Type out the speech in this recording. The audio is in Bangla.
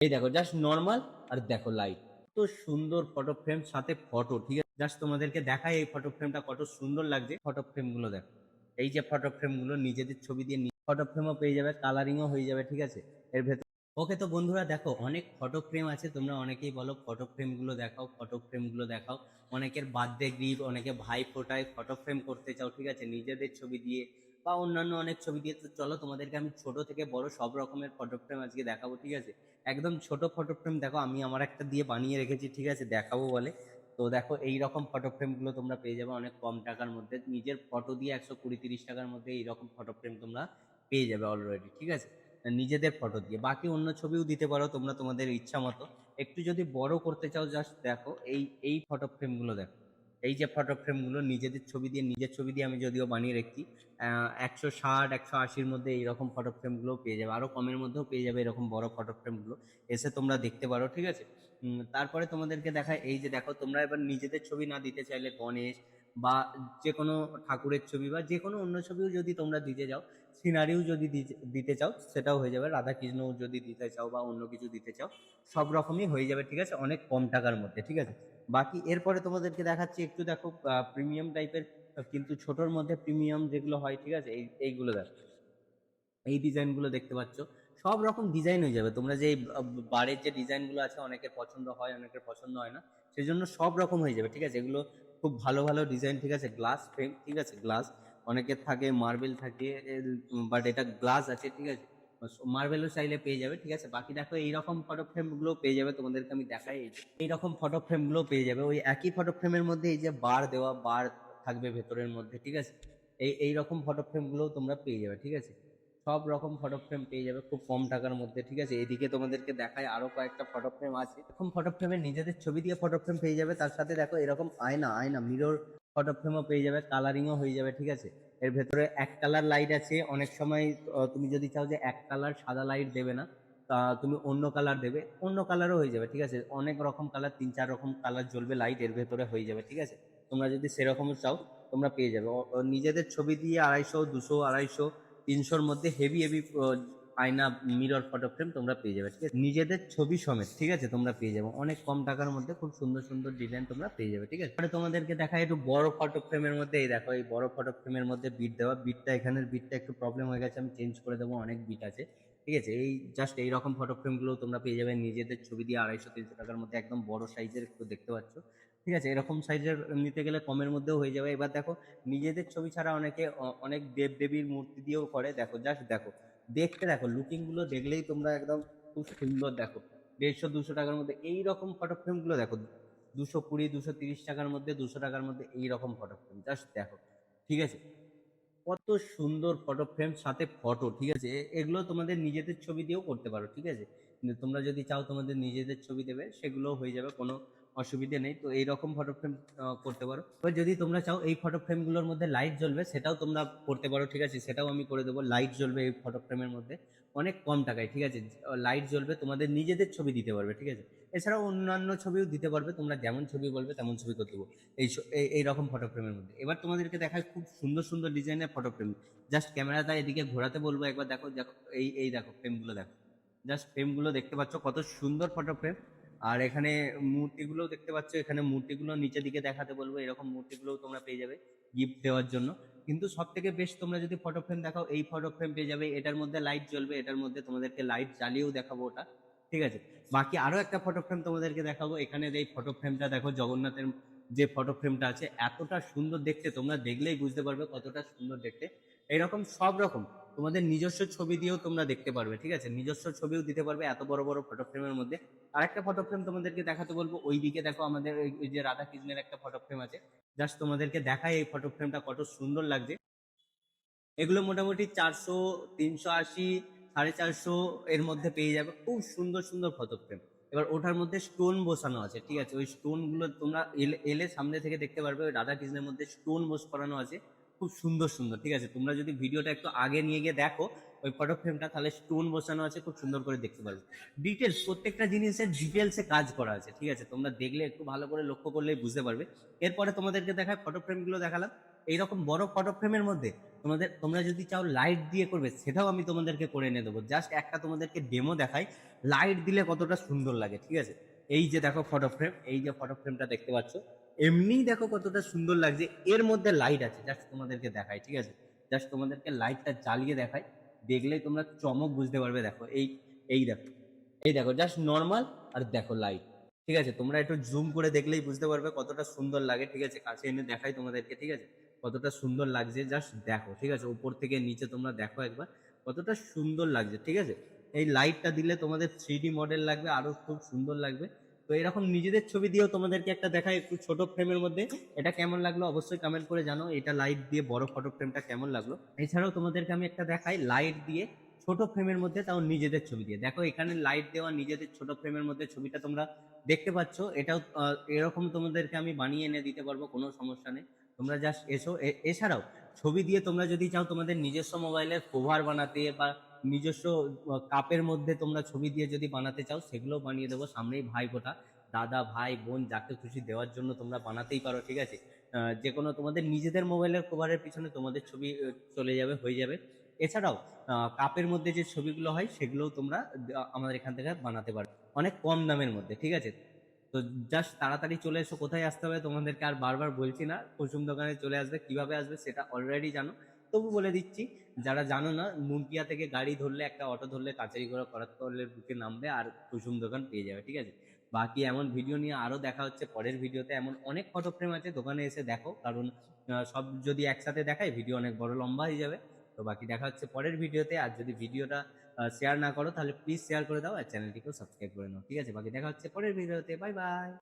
এই দেখো জাস্ট নর্মাল আর দেখো লাইট তো সুন্দর ফটো ফ্রেম সাথে ফটো ঠিক আছে? জাস্ট তোমাদেরকে দেখাই এই ফটো ফ্রেমটা কত সুন্দর লাগছে। ফটো ফ্রেমগুলো দেখো। এই যে ফটো ফ্রেমগুলো, নিজেদের ছবি দিয়ে ফটো ফ্রেমও পেয়ে যাবে কালারিংও হয়ে যাবে, ঠিক আছে? এর ভেতর ওকে তো বন্ধুরা দেখো, অনেক ফটো ফ্রেম আছে, তোমরা অনেকেই বলো ফটো ফ্রেমগুলো দেখাও ফটো ফ্রেমগুলো দেখাও। অনেকের বার্থডে গিফট অনেকে ভাই ফোটায় ফটো ফ্রেম করতে চাও, ঠিক আছে? নিজেদের ছবি দিয়ে বা অন্যান্য অনেক ছবি দিয়ে, তো চলো তোমাদেরকে আমি ছোট থেকে বড় সব রকমের ফটো ফ্রেম আজকে দেখাবো, ঠিক আছে? একদম ছোট ফটো ফ্রেম দেখো আমি আমার একটা দিয়ে বানিয়ে রেখেছি, ঠিক আছে? দেখাবো বলে। তো দেখো এই রকম ফটো ফ্রেমগুলো তোমরা পেয়ে যাবে অনেক কম টাকার মধ্যে। নিজের ফটো দিয়ে একশো কুড়ি তিরিশ টাকার মধ্যে এইরকম ফটো ফ্রেম তোমরা পেয়ে যাবে অলরেডি ঠিক আছে? নিজেদের ফটো দিয়ে। বাকি অন্য ছবিও দিতে পারো তোমরা তোমাদের ইচ্ছা মতো। একটু যদি বড় করতে চাও জাস্ট দেখো এই এই ফটো ফ্রেমগুলো দেখো। এই যে ফটো ফ্রেমগুলো নিজেদের ছবি দিয়ে, নিজের ছবি দিয়ে আমি যদিও বানিয়ে রেখেছি একশো ষাট, একশো আশির মধ্যে এইরকম ফটো ফ্রেমগুলো পেয়ে যাবে আরও কমের মধ্যেও পেয়ে যাবে এরকম বড় ফটো ফ্রেমগুলো এসে তোমরা দেখতে পারো, ঠিক আছে? তারপরে তোমাদেরকে দেখায়, এই যে দেখো, তোমরা এবার নিজেদের ছবি না দিতে চাইলে গণেশ বা যে কোনো ঠাকুরের ছবি বা যে কোনো অন্য ছবিও যদি তোমরা দিতে যাও সিনারিও যদি দিতে- চাও, সেটাও হয়ে যাবে। রাধাকৃষ্ণ যদি দিতে চাও বা অন্য কিছু দিতে চাও, সব রকমই হয়ে যাবে, ঠিক আছে? অনেক কম টাকার মধ্যে, ঠিক আছে? বাকি এরপরে তোমাদেরকে দেখাচ্ছি, একটু দেখো প্রিমিয়াম টাইপের কিন্তু ছোটোর মধ্যে প্রিমিয়াম যেগুলো হয়, ঠিক আছে? এই, এইগুলো দেখো। এই ডিজাইনগুলো দেখতে পাচ্ছ। সব রকম ডিজাইন হয়ে যাবে। তোমরা যে বাড়ির যে ডিজাইনগুলো আছে, অনেকের পছন্দ হয়, অনেকের পছন্দ হয় না। সেই জন্য সব রকম হয়ে যাবে, ঠিক আছে? এগুলো খুব ভালো ভালো ডিজাইন ঠিক আছে? গ্লাস ফ্রেম ঠিক আছে? গ্লাস অনেকের থাকে মার্বেল থাকে বাট এটা গ্লাস আছে, ঠিক আছে? মার্বেলও চাইলে পেয়ে যাবে, ঠিক আছে? বাকি দেখো এইরকম ফটো ফ্রেমগুলো পেয়ে যাবে, তোমাদেরকে আমি দেখাই এইরকম ফটো ফ্রেমগুলো পেয়ে যাবে, ওই একই ফটো ফ্রেমের মধ্যে এই যে বার দেওয়া বার থাকবে ভেতরের মধ্যে, ঠিক আছে? এই এই রকম ফটো ফ্রেমগুলোও তোমরা পেয়ে যাবে, ঠিক আছে? সব রকম ফটো ফ্রেম পেয়ে যাবে, খুব কম টাকার মধ্যে, ঠিক আছে? এদিকে তোমাদেরকে দেখায় আরও কয়েকটা ফটো ফ্রেম আছে। এরকম ফটো ফ্রেমের নিজেদের ছবি দিয়ে ফটো ফ্রেম পেয়ে যাবে, তার সাথে দেখো এরকম আয়না আয়না মিরর ফটো ফ্রেমও পেয়ে যাবে কালারিংও হয়ে যাবে, ঠিক আছে? এর ভেতরে এক কালার লাইট আছে, অনেক সময় তুমি যদি চাও যে এক কালার সাদা লাইট দেবে না, তা তুমি অন্য কালার দেবে, অন্য কালারও হয়ে যাবে, ঠিক আছে? অনেক রকম কালার তিন চার রকম কালার জ্বলবে লাইটের ভেতরে হয়ে যাবে, ঠিক আছে? তোমরা যদি সেরকমও চাও, তোমরা পেয়ে যাবে। নিজেদের ছবি দিয়ে আড়াইশো, দুশো, আড়াইশো, তিনশোর মধ্যে হেভি হেভি আয়না মিরর ফটো ফ্রেম তোমরা পেয়ে যাবে, ঠিক আছে? নিজেদের ছবি সমেত, ঠিক আছে? তোমরা পেয়ে যাবে। অনেক কম টাকার মধ্যে খুব সুন্দর সুন্দর ডিজাইন তোমরা পেয়ে যাবে, ঠিক আছে? তোমাদেরকে দেখা একটু বড় ফটো ফ্রেমের মধ্যে, এই দেখো, এই বড় ফটো ফ্রেমের মধ্যে বিট দেওয়া। বিটটা এখানের বিটটা একটু প্রবলেম হয়ে গেছে, আমি চেঞ্জ করে দেবো, অনেক বিট আছে, ঠিক আছে? এই জাস্ট এই রকম ফটো ফ্রেমগুলো তোমরা পেয়ে যাবে, নিজেদের ছবি দিয়ে আড়াইশো, তিনশো টাকার মধ্যে একদম বড় সাইজের একটু দেখতে পাচ্ছ, ঠিক আছে? এরকম সাইজের নিতে গেলে কমের মধ্যেও হয়ে যাবে। এবার দেখো, নিজেদের ছবি ছাড়া অনেকে অনেক দেব দেবীর মূর্তি দিয়েও করে, দেখো জাস্ট দেখো। দেখতে দেখো লুকিংগুলো দেখলেই তোমরা একদম খুব সুন্দর দেখো। দেড়শো, দুশো টাকার মধ্যে এই রকম ফটো ফ্রেমগুলো দেখো। দুশো কুড়ি, দুশো তিরিশ টাকার মধ্যে, দুশো টাকার মধ্যে এই রকম ফটো ফ্রেম জাস্ট দেখো, ঠিক আছে? কত সুন্দর ফটো ফ্রেম সাথে ফটো ঠিক আছে? এগুলো তোমাদের নিজেদের ছবি দিয়েও করতে পারো, ঠিক আছে? তোমরা যদি চাও তোমাদের নিজেদের ছবি দেবে সেগুলো হয়ে যাবে কোনো অসুবিধে নেই, তো এইরকম ফটো ফ্রেম করতে পারো। এবার যদি তোমরা চাও এই ফটো ফ্রেমগুলোর মধ্যে লাইট জ্বলবে, সেটাও তোমরা করতে পারো, ঠিক আছে? সেটাও আমি করে দেবো লাইট জ্বলবে এই ফটো ফ্রেমের মধ্যে, অনেক কম টাকায়, ঠিক আছে? লাইট জ্বলবে, তোমাদের নিজেদের ছবি দিতে পারবে, ঠিক আছে? এছাড়াও অন্যান্য ছবিও দিতে পারবে, তোমরা যেমন ছবি বলবে, তেমন ছবি করতে দেবো, এই- এই রকম ফটো ফ্রেমের মধ্যে। এবার তোমাদেরকে দেখায় খুব সুন্দর সুন্দর ডিজাইনের ফটো ফ্রেম জাস্ট ক্যামেরাটা এদিকে ঘোরাতে বলব একবার, দেখো দেখো, এই এই দেখো ফ্রেমগুলো দেখো। জাস্ট ফ্রেমগুলো দেখতে পাচ্ছ, কত সুন্দর ফটো ফ্রেম আর এখানে মূর্তিগুলো দেখতে পাচ্ছ, এখানে মূর্তিগুলো নিচের দিকে দেখাতে বলব, এরকম মূর্তিগুলোও তোমরা পেয়ে যাবে গিফট দেওয়ার জন্য। কিন্তু সব থেকে বেস্ট তোমরা যদি ফটো ফ্রেম দেখাও, এই ফটো ফ্রেম পেয়ে যাবে, এটার মধ্যে লাইট জ্বলবে, এটার মধ্যে তোমাদেরকে লাইট জ্বালিয়েও দেখাবো ওটা, ঠিক আছে? বাকি আরও একটা ফটো ফ্রেম তোমাদেরকে দেখাবো, এখানে এই ফটো ফ্রেমটা দেখো, জগন্নাথের যে ফটো ফ্রেমটা আছে, এতটা সুন্দর দেখতে, তোমরা দেখলেই বুঝতে পারবে কতটা সুন্দর দেখতে। এরকম সব রকম তোমাদের নিজস্ব ছবি দিয়েও তোমরা দেখতে পারবে, ঠিক আছে? নিজস্ব ছবিও দিতে পারবে এত বড় বড় ফটো ফ্রেমের মধ্যে। আর একটা ফটো ফ্রেম তোমাদেরকে দেখাতে বলব ওই দিকে দেখো আমাদের ওই যে রাধা কৃষ্ণের একটা ফটো ফ্রেম আছে। জাস্ট তোমাদেরকে দেখাই এই ফটো ফ্রেমটা কত সুন্দর লাগছে। এগুলো মোটামুটি চারশো, তিনশো আশি, সাড়ে চারশো এর মধ্যে পেয়ে যাবে। খুব সুন্দর সুন্দর ফটো ফ্রেম এবার ওটার মধ্যে স্টোন বসানো আছে, ঠিক আছে? ওই স্টোনগুলো তোমরা এলে সামনে থেকে দেখতে পারবে, ওই রাধা কৃষ্ণের মধ্যে স্টোন বস করানো আছে। খুব সুন্দর সুন্দর। ঠিক আছে? তোমরা যদি ভিডিওটা একটু আগে নিয়ে গিয়ে দেখো, ওই ফটো ফ্রেমটা তাহলে স্টোন বসানো আছে, খুব সুন্দর করে দেখতে পারবে। ডিটেলস প্রত্যেকটা জিনিসের ডিটেলসে কাজ করা আছে, ঠিক আছে? তোমরা দেখলে একটু ভালো করে লক্ষ্য করলেই বুঝতে পারবে। এরপরে তোমাদেরকে দেখায় ফটো ফ্রেমগুলো দেখালাম। এইরকম বড় ফটো ফ্রেমের মধ্যে তোমাদের, তোমরা যদি চাও লাইট দিয়ে করবে, সেটাও আমি তোমাদেরকে করে এনে দেবো। জাস্ট একটা তোমাদেরকে ডেমো দেখাই লাইট দিলে কতটা সুন্দর লাগে, ঠিক আছে? এই যে দেখো ফটো ফ্রেম এই যে ফটো ফ্রেমটা দেখতে পাচ্ছ এমনিই দেখো কতটা সুন্দর লাগছে। এর মধ্যে লাইট আছে জাস্ট তোমাদেরকে দেখাই, ঠিক আছে? জাস্ট তোমাদেরকে লাইটটা জ্বালিয়ে দেখাই। দেখলেই তোমরা চমক বুঝতে পারবে, দেখো, এই এই দেখো এই দেখো জাস্ট নর্মাল আর দেখো লাইট ঠিক আছে? তোমরা একটু জুম করে দেখলেই বুঝতে পারবে কতটা সুন্দর লাগে, ঠিক আছে? কাছে এনে দেখাই তোমাদেরকে, ঠিক আছে? কতটা সুন্দর লাগছে জাস্ট দেখো, ঠিক আছে? উপর থেকে নিচে তোমরা দেখো একবার, কতটা সুন্দর লাগছে, ঠিক আছে? এই লাইটটা দিলে তোমাদের থ্রি মডেল লাগবে, আরও খুব সুন্দর লাগবে। তো এরকম নিজেদের ছবি দিয়েও তোমাদেরকে একটা দেখাই একটু ছোট ফ্রেমের মধ্যে। এটা কেমন লাগল অবশ্যই কমেন্ট করে জানো এটা লাইট দিয়ে বড় ফটো ফ্রেমটা কেমন লাগল? এছাড়াও তোমাদেরকে আমি একটা দেখাই লাইট দিয়ে ছোট ফ্রেমের মধ্যে তাও নিজেদের ছবি দিয়ে। দেখো, এখানে লাইট দেওয়া নিজেদের ছোট ফ্রেমের মধ্যে ছবিটা তোমরা দেখতে পাচ্ছ। এটাও এরকম তোমাদেরকে আমি বানিয়ে এনে দিতে পারব, কোনো সমস্যা নেই। তোমরা জাস্ট এসো। এছাড়াও ছবি দিয়ে তোমরা যদি চাও তোমাদের নিজস্ব মোবাইলের কভার বানাতে বা নিজস্ব কাপের মধ্যে তোমরা ছবি দিয়ে যদি বানাতে চাও, সেগুলো বানিয়ে দেবো সামনেই ভাই ফোটা দাদা, ভাই, বোন, যাকে খুশি দেওয়ার জন্য তোমরা বানাতেই পারো, ঠিক আছে? যে কোনো তোমাদের নিজেদের মোবাইলের কভারের পিছনে তোমাদের ছবি চলে যাবে, হয়ে যাবে। এছাড়াও কাপের মধ্যে যে ছবিগুলো হয়, সেগুলোও তোমরা আমাদের এখান থেকে বানাতে পারো। অনেক কম দামের মধ্যে, ঠিক আছে? তো জাস্ট তাড়াতাড়ি চলে এসো, কোথায় আসতে হবে তোমাদেরকে আর বারবার বলছি না। কুসুম দোকানে চলে আসবে, কীভাবে আসবে সেটা অলরেডি জানো। তবু বলে দিচ্ছি, যারা জানো না নুনকিয়া থেকে গাড়ি ধরলে, একটা অটো ধরলে কাচারি করে করার তলের বুকে নামবে আর কুসুম দোকান পেয়ে যাবে, ঠিক আছে? বাকি এমন ভিডিও নিয়ে আরও দেখা হচ্ছে পরের ভিডিওতে এমন অনেক ফটো ফ্রেম আছে, দোকানে এসে দেখো, কারণ সব যদি একসাথে দেখায় ভিডিও অনেক বড় লম্বা হয়ে যাবে। তো বাকি দেখা হচ্ছে পরের ভিডিওতে আর যদি ভিডিওটা শেয়ার না করো, তাহলে প্লিজ শেয়ার করে দাও আর চ্যানেলটিকেও সাবস্ক্রাইব করে নাও, ঠিক আছে? বাকি দেখা হচ্ছে পরের ভিডিওতে বাই বাই